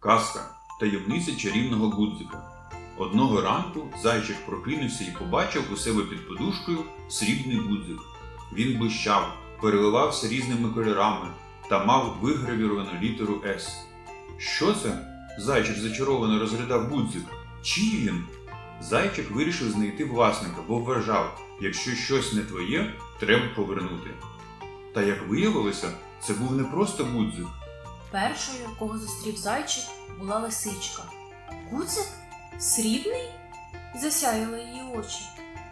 Казка таємниця чарівного гудзика. Одного ранку зайчик прокинувся і побачив у себе під подушкою срібний гудзик. Він блищав, переливався різними кольорами та мав вигравіровану літеру С. Що це? Зайчик зачаровано розглядав гудзик. Чий він? Зайчик вирішив знайти власника, бо вважав, якщо щось не твоє, треба повернути. Та як виявилося, це був не просто гудзик. Першою, кого зустрів зайчик, була лисичка. Гудзик? Срібний? Засяяли її очі.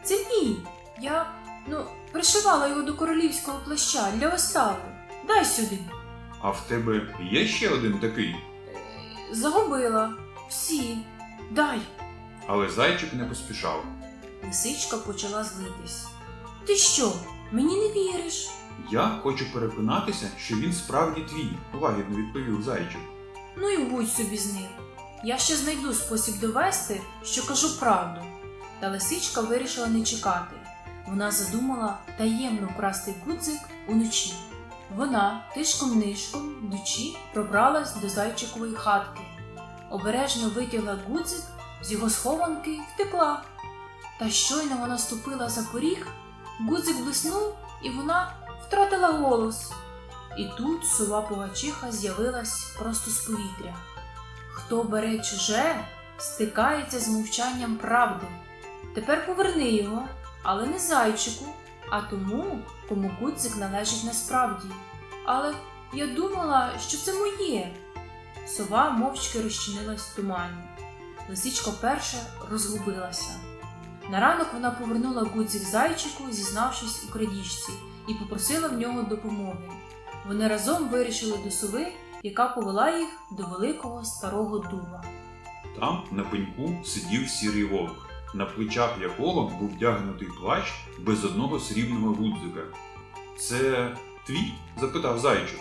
Це мій. Я ну, пришивала його до королівського плаща для вистави. Дай сюди. А в тебе є ще один такий? Загубила. Всі. Дай. Але зайчик не поспішав. Лисичка почала злитись. Ти що? Мені не віриш? Я хочу переконатися, що він справді твій, лагідно відповів зайчик. Ну і будь собі з ним. Я ще знайду спосіб довести, що кажу правду. Та лисичка вирішила не чекати. Вона задумала таємно вкрасти гудзик уночі. Вона тишком-нишком вночі пробралась до зайчикової хатки. Обережно витягла гудзик з його схованки й втекла. Та щойно вона ступила за поріг, гудзик блиснув, і вона втратила голос. І тут сова Пугачиха з'явилась просто з повітря. Хто бере чуже, стикається з мовчанням правди. Тепер поверни його, але не зайчику, а тому, кому гудзик належить насправді. Але я думала, що це моє. Сова мовчки розчинилась в тумані. Лисичка перша розгубилася. На ранок вона повернула гудзик зайчику, зізнавшись у крадіжці, і попросила в нього допомоги. Вони разом вирішили до сови, яка повела їх до великого старого дуба. Там на пеньку сидів сірий вовк, на плечах якого був вдягнутий плащ без одного срібного гудзика. Це твій? запитав зайчик.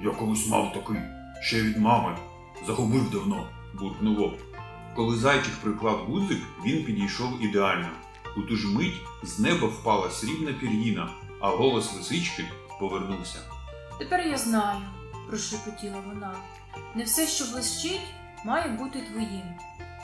Я колись мав такий, ще від мами. Загубив давно, буркнув вовк. Коли зайчик приклав гудзик, він підійшов ідеально. У ту ж мить з неба впала срібна пір'їна, а голос лисички повернувся. Тепер я знаю, прошепотіла вона. Не все, що блищить, має бути твоїм.